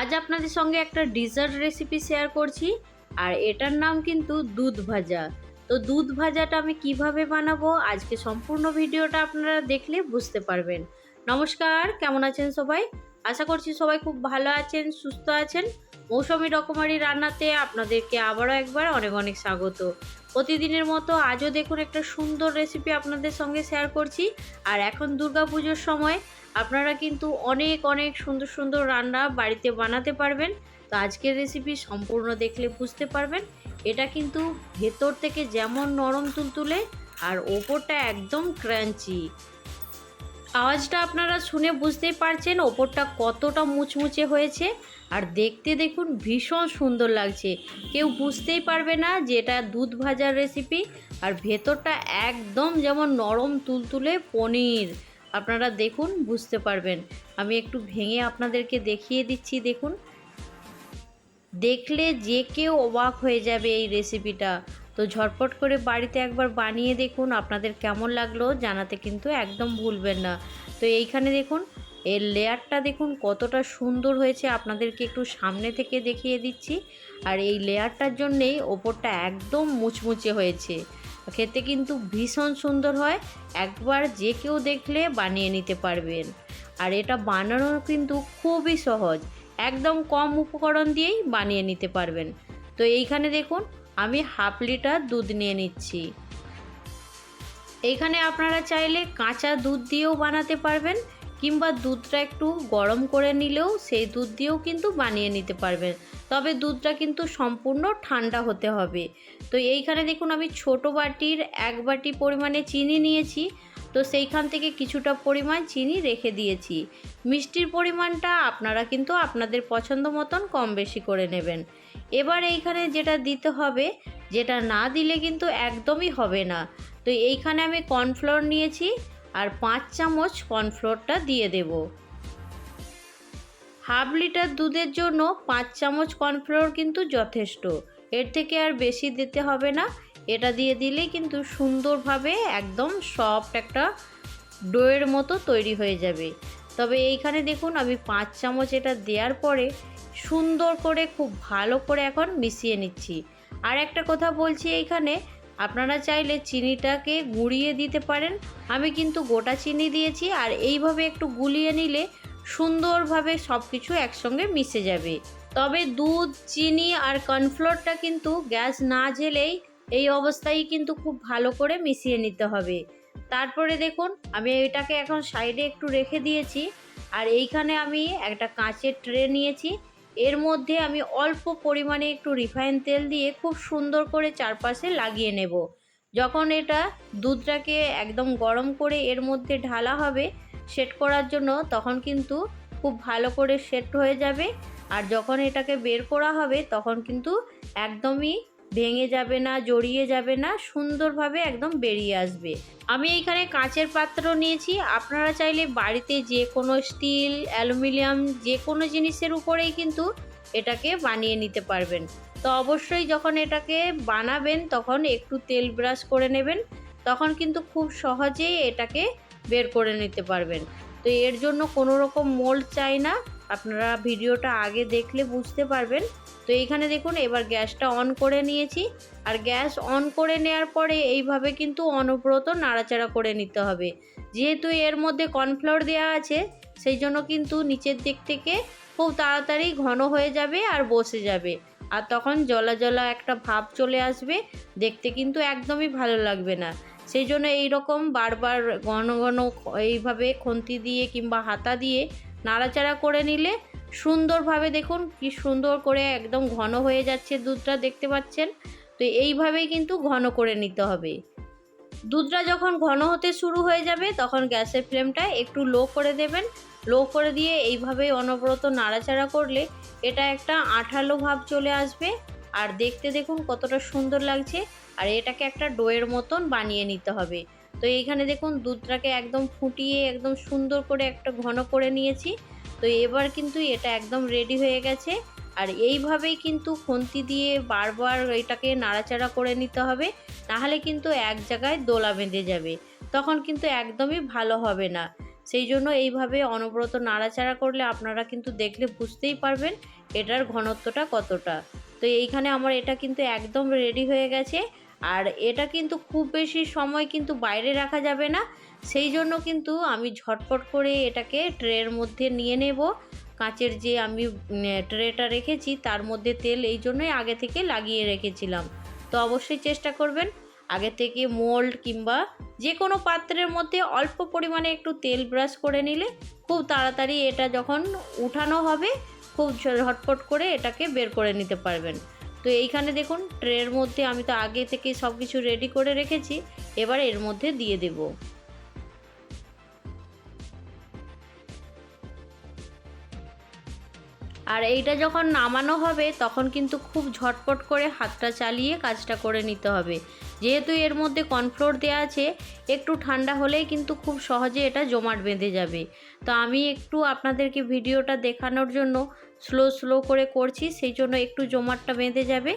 আজ আপনাদের সঙ্গে একটা ডিজার্ট রেসিপি শেয়ার করছি, আর এটার নাম কিন্তু দুধ ভাজা। তো দুধ ভাজাটা আমি কীভাবে বানাবো, আজকে সম্পূর্ণ ভিডিওটা আপনারা দেখলে বুঝতে পারবেন। নমস্কার, কেমন আছেন সবাই? আশা করছি সবাই খুব ভালো আছেন, সুস্থ আছেন। মৌসুমি রকমারি রান্নাতে আপনাদেরকে আবারও একবার অনেক অনেক স্বাগত। প্রতিদিনের মতো আজও দেখুন একটা সুন্দর রেসিপি আপনাদের সঙ্গে শেয়ার করছি। আর এখন দুর্গাপুজোর সময় আপনারা কিন্তু অনেক অনেক সুন্দর সুন্দর রান্না বাড়িতে বানাতে পারবেন। তো আজকের রেসিপি সম্পূর্ণ দেখলে বুঝতে পারবেন। এটা কিন্তু ভেতর থেকে যেমন নরম তুলতুলে আর ওপরটা একদম ক্রাঞ্চি আওয়াজটা আপনারা শুনে বুঝতেই পারছেন ওপরটা কতটা মুচমুচে হয়েছে। আর দেখতে দেখুন ভীষণ সুন্দর লাগছে। কেউ বুঝতেই পারবে না যে এটা দুধ ভাজার রেসিপি আর ভেতরটা একদম যেমন নরম তুলতুলে পনির। আপনারা দেখুন, বুঝতে পারবেন। আমি একটু ভেঙে আপনাদেরকে দেখিয়ে দিচ্ছি, দেখুন। দেখলে যে কেউ অবাক হয়ে যাবে এই রেসিপিটা তো ঝটপট করে বাড়িতে একবার বানিয়ে দেখুন, আপনাদের কেমন লাগল জানাতে কিন্তু একদম ভুলবেন না। তো এইখানে দেখুন এর লেয়ারটা দেখুন কতটা সুন্দর হয়েছে। আপনাদেরকে একটু সামনে থেকে দেখিয়ে দিচ্ছি। আর এই লেয়ারটার জন্যেই ওপরটা একদম মুচমুচে হয়েছে। খেতে কিন্তু ভীষণ সুন্দর হয়। একবার যে কেউ দেখলে বানিয়ে নিতে পারবেন। আর এটা বানানো কিন্তু খুবই সহজ। একদম কম উপকরণ দিয়েই বানিয়ে নিতে পারবেন। তো এইখানে দেখুন, আমি হাফ লিটার দুধ নিয়ে নিচ্ছি। এইখানে আপনারা চাইলে কাঁচা দুধ দিয়েও বানাতে পারবেন। কিংবা দুধটা একটু গরম করে নিলেও সেই দুধ দিয়েও কিন্তু বানিয়ে নিতে পারবেন। তবে দুধটা কিন্তু সম্পূর্ণ ঠান্ডা হতে হবে। তো এইখানে দেখুন, আমি ছোট বাটির এক বাটি পরিমাণে চিনি নিয়েছি। তো সেইখান থেকে কিছুটা পরিমাণ চিনি রেখে দিয়েছি। মিষ্টির পরিমাণটা আপনারা কিন্তু আপনাদের পছন্দ মতন কম বেশি করে নেবেন। এবার এইখানে যেটা দিতে হবে, যেটা না দিলে কিন্তু একদমই হবে না। তো এইখানে আমি কর্নফ্লোর নিয়েছি। আর পাঁচ চামচ কর্নফ্লোরটা দিয়ে দেব। হাফ লিটার দুধের জন্য পাঁচ চামচ কর্নফ্লোর কিন্তু যথেষ্ট। এর থেকে আর বেশি দিতে হবে না। এটা দিয়ে দিলেই কিন্তু সুন্দরভাবে একদম সফট একটা ডোয়ের মতো তৈরি হয়ে যাবে। তবে এইখানে দেখুন, আমি পাঁচ চামচ এটা দেওয়ার পরে সুন্দর করে, খুব ভালো করে এখন মিশিয়ে নিচ্ছি। আর একটা কথা বলছি এইখানে আপনারা চাইলে চিনিটাকে গুঁড়িয়ে দিতে পারেন। আমি কিন্তু গোটা চিনি দিয়েছি আর এইভাবে একটু গুলিয়ে নিলে সুন্দরভাবে সব কিছু একসঙ্গে মিশে যাবে। তবে দুধ, চিনি আর কর্নফ্লোরটা কিন্তু গ্যাস না ঝেলেই এই অবস্থায় কিন্তু খুব ভালো করে মিশিয়ে নিতে হবে। তারপরে দেখুন, আমি এটাকে এখন সাইডে একটু রেখে দিয়েছি। আর এইখানে আমি একটা কাঁচের ট্রে নিয়েছি। এর মধ্যে আমি অল্প পরিমাণে একটু রিফাইন তেল দিয়ে খুব সুন্দর করে চারপাশে লাগিয়ে নেব। যখন এটা দুধটাকে একদম গরম করে এর মধ্যে ঢালা হবে, সেট করার জন্য তখন কিন্তু খুব ভালো করে সেট হয়ে যাবে। আর যখন এটাকে বের করা হবে, তখন কিন্তু একদমই ভেঙে যাবে না, জড়িয়ে যাবে না, সুন্দরভাবে একদম বেরিয়ে আসবে। আমি এইখানে কাঁচের পাত্র নিয়েছি। আপনারা চাইলে বাড়িতে যে কোনো স্টিল, অ্যালুমিনিয়াম, যে কোনো জিনিসের উপরেই কিন্তু এটাকে বানিয়ে নিতে পারবেন। তো অবশ্যই যখন এটাকে বানাবেন, তখন একটু তেল ব্রাশ করে নেবেন। তখন কিন্তু খুব সহজেই এটাকে বের করে নিতে পারবেন। তো এর জন্য কোনো রকম মোল্ড চাই না। আপনারা ভিডিওটা আগে দেখলে বুঝতে পারবেন। তো এইখানে দেখুন, এবার গ্যাসটা অন করে নিয়েছি। আর গ্যাস অন করে নেওয়ার পরে এইভাবে কিন্তু অনবরত নাড়াচাড়া করে নিতে হবে। যেহেতু এর মধ্যে কর্নফ্লাওয়ার দেওয়া আছে, সেই জন্য কিন্তু নিচের দিক থেকে খুব তাড়াতাড়ি ঘন হয়ে যাবে আর বসে যাবে। আর তখন জলা জলা একটা ভাব চলে আসবে, দেখতে কিন্তু একদমই ভালো লাগবে না। সেই জন্য এইরকম বারবার ঘন ঘন এইভাবে খুন্তি দিয়ে কিংবা হাতা দিয়ে নাড়াচাড়া করে নিলে সুন্দরভাবে দেখুন কি সুন্দর করে একদম ঘন হয়ে যাচ্ছে দুধটা, দেখতে পাচ্ছেন? তো এইভাবেই কিন্তু ঘন করে নিতে হবে। দুধটা যখন ঘন হতে শুরু হয়ে যাবে, তখন গ্যাসের ফ্লেমটা একটু লো করে দেবেন। লো করে দিয়ে এইভাবে অনবরত নাড়াচাড়া করলে এটা একটা আঠালো ভাব চলে আসবে। আর দেখতে দেখুন কতটা সুন্দর লাগছে। আর এটাকে একটা ডোয়ের মতন বানিয়ে নিতে হবে। তো এইখানে দেখুন দুধটাকে একদম ফুটিয়ে, একদম সুন্দর করে একটা ঘন করে নিয়েছি। তো এবার কিন্তু এটা একদম রেডি হয়ে গেছে। আর এইভাবেই কিন্তু খুন্তি দিয়ে বারবার এটাকে নাড়াচাড়া করে নিতে হবে, নাহলে কিন্তু এক জায়গায় দোলা বেঁধে যাবে। তখন কিন্তু একদমই ভালো হবে না। সেই জন্য এইভাবে অনবরত নাড়াচাড়া করলে আপনারা কিন্তু দেখলে বুঝতেই পারবেন এটার ঘনত্বটা কতটা। তো এইখানে আমার এটা কিন্তু একদম রেডি হয়ে গেছে। আর এটা কিন্তু খুব বেশি সময় কিন্তু বাইরে রাখা যাবে না। সেই জন্য কিন্তু আমি ঝটপট করে এটাকে ট্রের মধ্যে নিয়ে নেব। কাঁচের যে আমি ট্রেটা রেখেছি তার মধ্যে তেল এই জন্যই আগে থেকে লাগিয়ে রেখেছিলাম। তো অবশ্যই চেষ্টা করবেন। আগে থেকে মোল্ড কিংবা যে কোনো পাত্রের মধ্যে অল্প পরিমাণে একটু তেল ব্রাশ করে নিলে খুব তাড়াতাড়ি এটা যখন উঠানো হবে, খুব ঝটপট করে এটাকে বের করে নিতে পারবেন। তো এইখানে দেখুন ট্রের মধ্যে আমি তো আগে থেকে সব কিছু রেডি করে রেখেছি, এবার এর মধ্যে দিয়ে দেবো। আর এইটা যখন নামানো হবে, তখন কিন্তু খুব ঝটপট করে হাতটা চালিয়ে কাজটা করে নিতে হবে। যেহেতু এর মধ্যে কর্নফ্লোর দেওয়া আছে একটু ঠান্ডা হলেই কিন্তু খুব সহজে এটা জমাট বেঁধে যাবে। তো আমি একটু আপনাদেরকে ভিডিওটা দেখানোর জন্য স্লো স্লো করে করছি, সেই জন্য একটু জমাটটা বেঁধে যাবে।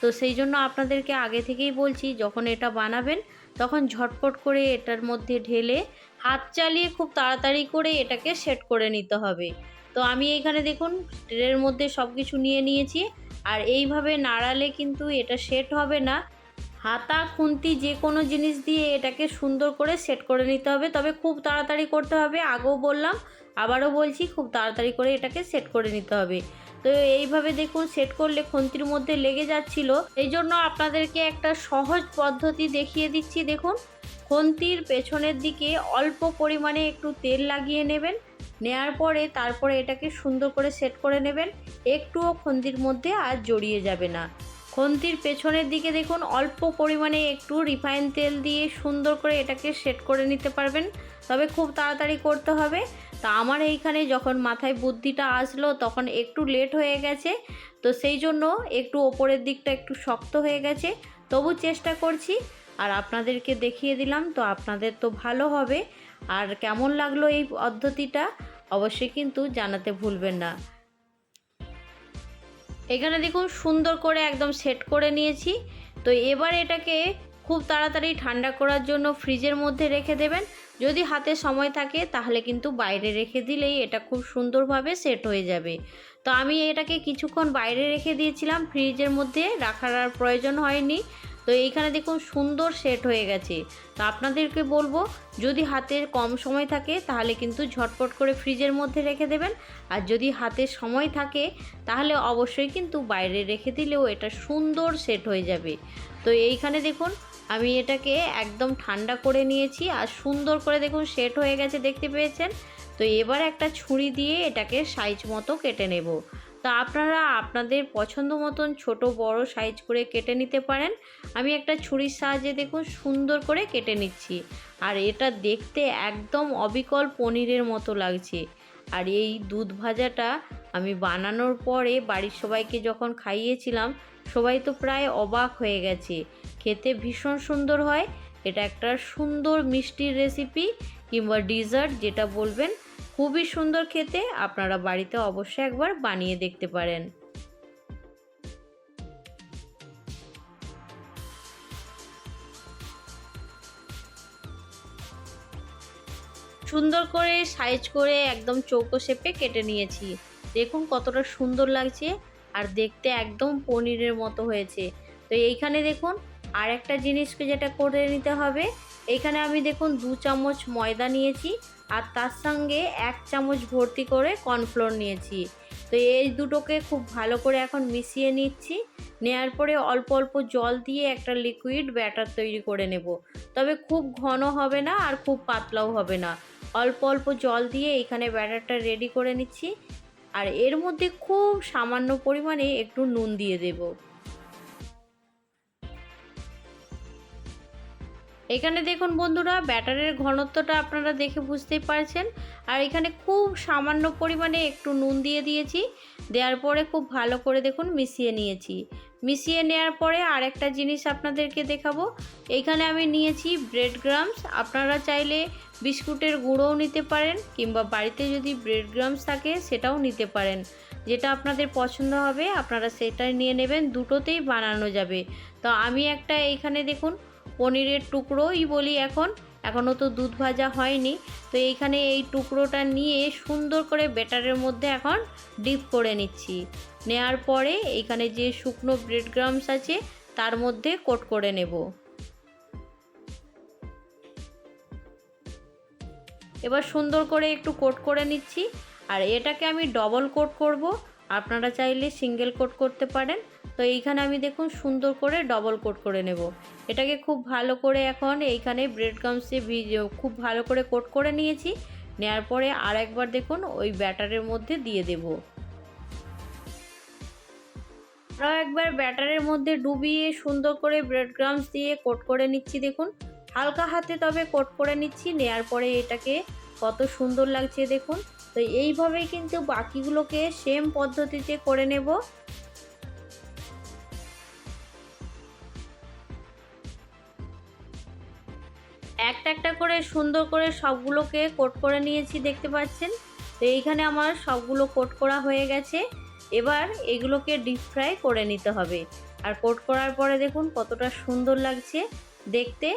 তো সেই জন্য আপনাদেরকে আগে থেকেই বলছি, যখন এটা বানাবেন, তখন ঝটপট করে এটার মধ্যে ঢেলে হাত চালিয়ে খুব তাড়াতাড়ি করে এটাকে সেট করে নিতে হবে। তো আমি এইখানে দেখুন ট্রের মধ্যে সব কিছু নিয়ে নিয়েছি। আর এইভাবে নাড়ালে কিন্তু এটা সেট হবে না। হাতা, খুন্তি, যে কোনো জিনিস দিয়ে এটাকে সুন্দর করে সেট করে নিতে হবে। তবে খুব তাড়াতাড়ি করতে হবে। আগেও বললাম, আবারও বলছি, খুব তাড়াতাড়ি করে এটাকে সেট করে নিতে হবে। তো এইভাবে দেখুন সেট করলে খুন্তির মধ্যে লেগে যাচ্ছিল। এই জন্য আপনাদেরকে একটা সহজ পদ্ধতি দেখিয়ে দিচ্ছি। দেখুন, খুন্তির পেছনের দিকে অল্প পরিমাণে একটু তেল লাগিয়ে নেবেন। নেয়ার পরে তারপরে এটাকে সুন্দর করে সেট করে নেবেন। একটুও খন্তির মধ্যে আর জড়িয়ে যাবে না। খন্তির পেছনের দিকে দেখুন, অল্প পরিমাণে একটু রিফাইন তেল দিয়ে সুন্দর করে এটাকে সেট করে নিতে পারবেন। তবে খুব তাড়াতাড়ি করতে হবে। তা আমার এইখানে যখন মাথায় বুদ্ধিটা আসলো, তখন একটু লেট হয়ে গেছে। তো সেই জন্য একটু ওপরের দিকটা একটু শক্ত হয়ে গেছে। তবু চেষ্টা করছি। আর আপনাদেরকে দেখিয়ে দিলাম, তো আপনাদের তো ভালো হবে। আর কেমন লাগল এই পদ্ধতিটা, অবশ্যই কিন্তু জানাতে ভুলবেন না। এখানে দেখুন সুন্দর করে একদম সেট করে নিয়েছি। তো এবার এটাকে খুব তাড়াতাড়ি ঠান্ডা করার জন্য ফ্রিজের মধ্যে রেখে দেবেন। যদি হাতে সময় থাকে তাহলে কিন্তু বাইরে রেখে দিলেই এটা খুব সুন্দরভাবে সেট হয়ে যাবে। তো আমি এটাকে কিছুক্ষণ বাইরে রেখে দিয়েছিলাম ফ্রিজের মধ্যে রাখার আর প্রয়োজন হয়নি। তো এইখানে দেখুন সুন্দর সেট হয়ে গেছে। তো আপনাদেরকে বলব, যদি হাতের কম সময় থাকে, তাহলে কিন্তু ঝটপট করে ফ্রিজের মধ্যে রেখে দেবেন। আর যদি হাতে সময় থাকে, তাহলে অবশ্যই কিন্তু বাইরে রেখে দিলেও এটা সুন্দর সেট হয়ে যাবে। তো এইখানে দেখুন, আমি এটাকে একদম ঠান্ডা করে নিয়েছি আর সুন্দর করে দেখুন সেট হয়ে গেছে, দেখতে পেয়েছেন? তো এবার একটা ছুরি দিয়ে এটাকে সাইজ মতো কেটে নেব। তা আপনারা আপনাদের পছন্দ মতন ছোট, বড় সাইজ করে কেটে নিতে পারেন। আমি একটা ছুরির সাহায্যে দেখুন সুন্দর করে কেটে নিচ্ছি। আর এটা দেখতে একদম অবিকল পনিরের মতো লাগছে। আর এই দুধ ভাজাটা আমি বানানোর পরে বাড়ির সবাইকে যখন খাইয়েছিলাম, সবাই তো প্রায় অবাক হয়ে গেছে। খেতে ভীষণ সুন্দর হয়। এটা একটা সুন্দর মিষ্টির রেসিপি কিংবা ডিজার্ট যেটা বলবেন খুবই সুন্দর খেতে আপনারা বাড়িতে অবশ্যই একবার বানিয়ে দেখতে পারেন। সুন্দর করে সাইজ করে একদম চৌকো শেপে কেটে নিয়েছি। দেখুন কতটা সুন্দর লাগছে আর দেখতে একদম পনিরের মতো হয়েছে। তো এইখানে দেখুন আর একটা জিনিসকে যেটা করে নিতে হবে, এইখানে আমি দেখুন দু চামচ ময়দা নিয়েছি। আর তার সঙ্গে এক চামচ ভর্তি করে কর্নফ্লোর নিয়েছি। তো এই দুটোকে খুব ভালো করে এখন মিশিয়ে নিচ্ছি। নেয়ার পরে অল্প অল্প জল দিয়ে একটা লিকুইড ব্যাটার তৈরি করে নেব। তবে খুব ঘন হবে না আর খুব পাতলাও হবে না। অল্প অল্প জল দিয়ে এখানে ব্যাটারটা রেডি করে নিচ্ছি। আর এর মধ্যে খুব সামান্য পরিমাণে একটু নুন দিয়ে দেবো। এখানে দেখুন বন্ধুরা, ব্যাটারের ঘনত্বটা আপনারা দেখে বুঝতেই পারছেন। আর এখানে খুব সামান্য পরিমাণে একটু নুন দিয়ে দিয়েছি। দেওয়ার পরে খুব ভালো করে দেখুন মিশিয়ে নিয়েছি। মিশিয়ে নেওয়ার পরে আরেকটা জিনিস আপনাদেরকে দেখাবো। এইখানে আমি নিয়েছি ব্রেড গ্রামস আপনারা চাইলে বিস্কুটের গুঁড়োও নিতে পারেন, কিংবা বাড়িতে যদি ব্রেড গ্রামস থাকে সেটাও নিতে পারেন। যেটা আপনাদের পছন্দ হবে, আপনারা সেটাই নিয়ে নেবেন। দুটোতেই বানানো যাবে। তো আমি একটা এইখানে দেখুন পনিরের টুকরোই বলি এখন। এখনও তো দুধ ভাজা হয়নি। তো এইখানে এই টুকরোটা নিয়ে সুন্দর করে ব্যাটারের মধ্যে এখন ডিপ করে নিচ্ছি। নেয়ার পরে এইখানে যে শুকনো ব্রেড গ্রামস আছে, তার মধ্যে কোট করে নেব। এবার সুন্দর করে একটু কোট করে নিচ্ছি। আর এটাকে আমি ডবল কোট করব। আপনারা চাইলে সিঙ্গেল কোট করতে পারেন। তো এইখানে আমি দেখুন সুন্দর করে ডবল কোট করে নেব। এটাকে খুব ভালো করে এখন এইখানে ব্রেড গামসে খুব ভালো করে কোট করে নিয়েছি। নেওয়ার পরে আর একবার দেখুন ওই ব্যাটারের মধ্যে দিয়ে দেব। আরও একবার ব্যাটারের মধ্যে ডুবিয়ে সুন্দর করে ব্রেড গ্রামস দিয়ে কোট করে নিচ্ছি দেখুন। হালকা হাতে তবে কোট করে নিচ্ছি, নেয়ার পরে এটাকে কত সুন্দর লাগছে দেখুন। তো এইভাবেই কিন্তু বাকিগুলোকে সেম পদ্ধতিতে করে নেব। একটা একটা করে সুন্দর করে সবগুলোকে কোট করে নিয়েছি, দেখতে পাচ্ছেন? তো এইখানে আমার সবগুলো কোট করা হয়ে গেছে। এবার এগুলোকে ডিপ ফ্রাই করে নিতে হবে। আর কোট করার পরে দেখুন কতটা সুন্দর লাগছে দেখতে।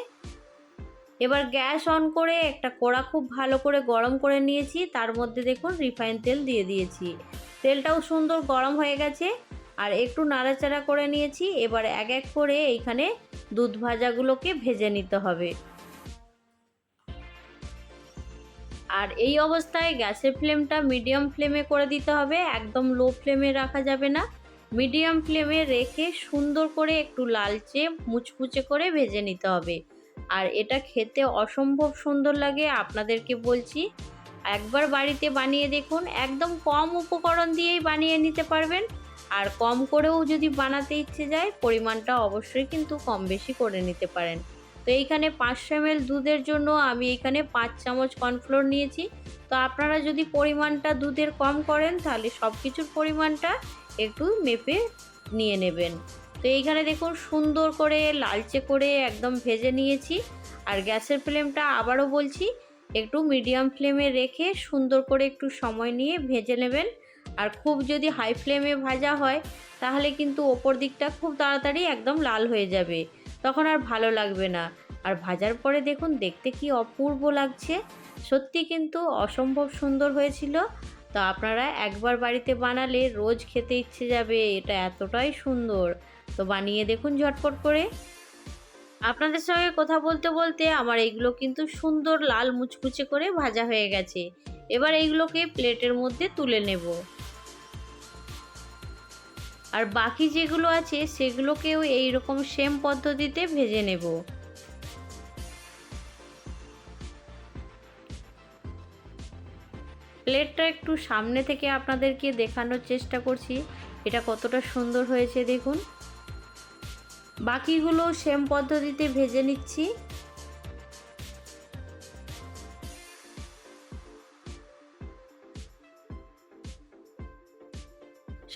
এবার গ্যাস অন করে একটা কড়া খুব ভালো করে গরম করে নিয়েছি। তার মধ্যে দেখুন রিফাইন তেল দিয়ে দিয়েছি। তেলটাও সুন্দর গরম হয়ে গেছে। আর একটু নাড়াচাড়া করে নিয়েছি। এবার এক এক করে এইখানে দুধ ভাজাগুলোকে ভেজে নিতে হবে। আর এই অবস্থায় গ্যাসের ফ্লেমটা মিডিয়াম ফ্লেমে করে দিতে হবে, একদম লো ফ্লেমে রাখা যাবে না। মিডিয়াম ফ্লেমে রেখে সুন্দর করে একটু লালচে মুচমুচে করে ভেজে নিতে হবে। আর এটা খেতে অসম্ভব সুন্দর লাগে, আপনাদেরকে বলছি। একবার বাড়িতে বানিয়ে দেখুন, একদম কম উপকরণ দিয়েই বানিয়ে নিতে পারবেন। আর কম করেও যদি বানাতে ইচ্ছে যায়, পরিমাণটা অবশ্যই কিন্তু কম বেশি করে নিতে পারেন। তো এইখানে পাঁচশো এম দুধের জন্য আমি এখানে পাঁচ চামচ কর্নফ্লোর নিয়েছি। তো আপনারা যদি পরিমাণটা দুধের কম করেন, তাহলে সব কিছুর পরিমাণটা একটু মেপে নিয়ে নেবেন। তো এইখানে দেখুন, সুন্দর করে লালচে করে একদম ভেজে নিয়েছি। আর গ্যাসের ফ্লেমটা আবারও বলছি, একটু মিডিয়াম ফ্লেমে রেখে সুন্দর করে একটু সময় নিয়ে ভেজে নেবেন। আর খুব যদি হাই ফ্লেমে ভাজা হয়, তাহলে কিন্তু ওপর দিকটা খুব তাড়াতাড়ি একদম লাল হয়ে যাবে। তখন আর ভালো লাগবে না। আর ভাজার পরে দেখুন, দেখতে কি অপূর্ব লাগছে। সত্যি কিন্তু অসম্ভব সুন্দর হয়েছিল। তো আপনারা একবার বাড়িতে বানালে রোজ খেতে ইচ্ছে যাবে, এটা এতটাই সুন্দর। তো বানিয়ে দেখুন ঝটপট করে। আপনাদের সঙ্গে কথা বলতে বলতে আমার এইগুলো কিন্তু সুন্দর লাল মুচকুচে করে ভাজা হয়ে গেছে। এবার এইগুলোকে প্লেটের মধ্যে তুলে নেব। আর বাকি যেগুলো আছে, সেগুলোকেও এই রকম সেম পদ্ধতিতে ভেজে নেব। প্লেটটা একটু সামনে থেকে আপনাদেরকে দেখানোর চেষ্টা করছি, এটা কতটা সুন্দর হয়েছে দেখুন। বাকিগুলো সেম পদ্ধতিতে ভেজে নিচ্ছি।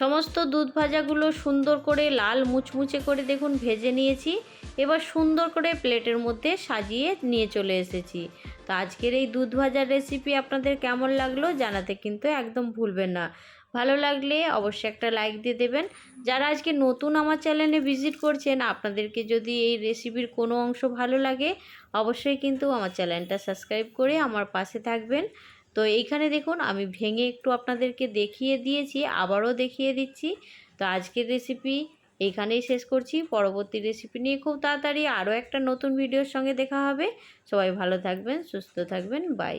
সমস্ত দুধ ভাজাগুলো সুন্দর করে লাল মুচমুচে করে দেখুন ভেজে নিয়েছি। এবার সুন্দর করে প্লেটের মধ্যে সাজিয়ে নিয়ে চলে এসেছি। তো আজকের এই দুধ ভাজার রেসিপি আপনাদের কেমন লাগল জানাতে কিন্তু একদম ভুলবেন না। ভালো লাগলে অবশ্যই একটা লাইক দিয়ে দেবেন। যারা আজকে নতুন আমার চ্যানেলে ভিজিট করছেন, আপনাদেরকে যদি এই রেসিপির কোনো অংশ ভালো লাগে, অবশ্যই কিন্তু আমার চ্যানেলটা সাবস্ক্রাইব করে আমার পাশে থাকবেন। তো এইখানে দেখুন, আমি ভেঙে একটু আপনাদেরকে দেখিয়ে দিয়েছি, আবারও দেখিয়ে দিচ্ছি। তো আজকের রেসিপি এইখানেই শেষ করছি। পরবর্তী রেসিপি নিয়ে খুব তাড়াতাড়ি আরও একটা নতুন ভিডিওর সঙ্গে দেখা হবে। সবাই ভালো থাকবেন, সুস্থ থাকবেন বাই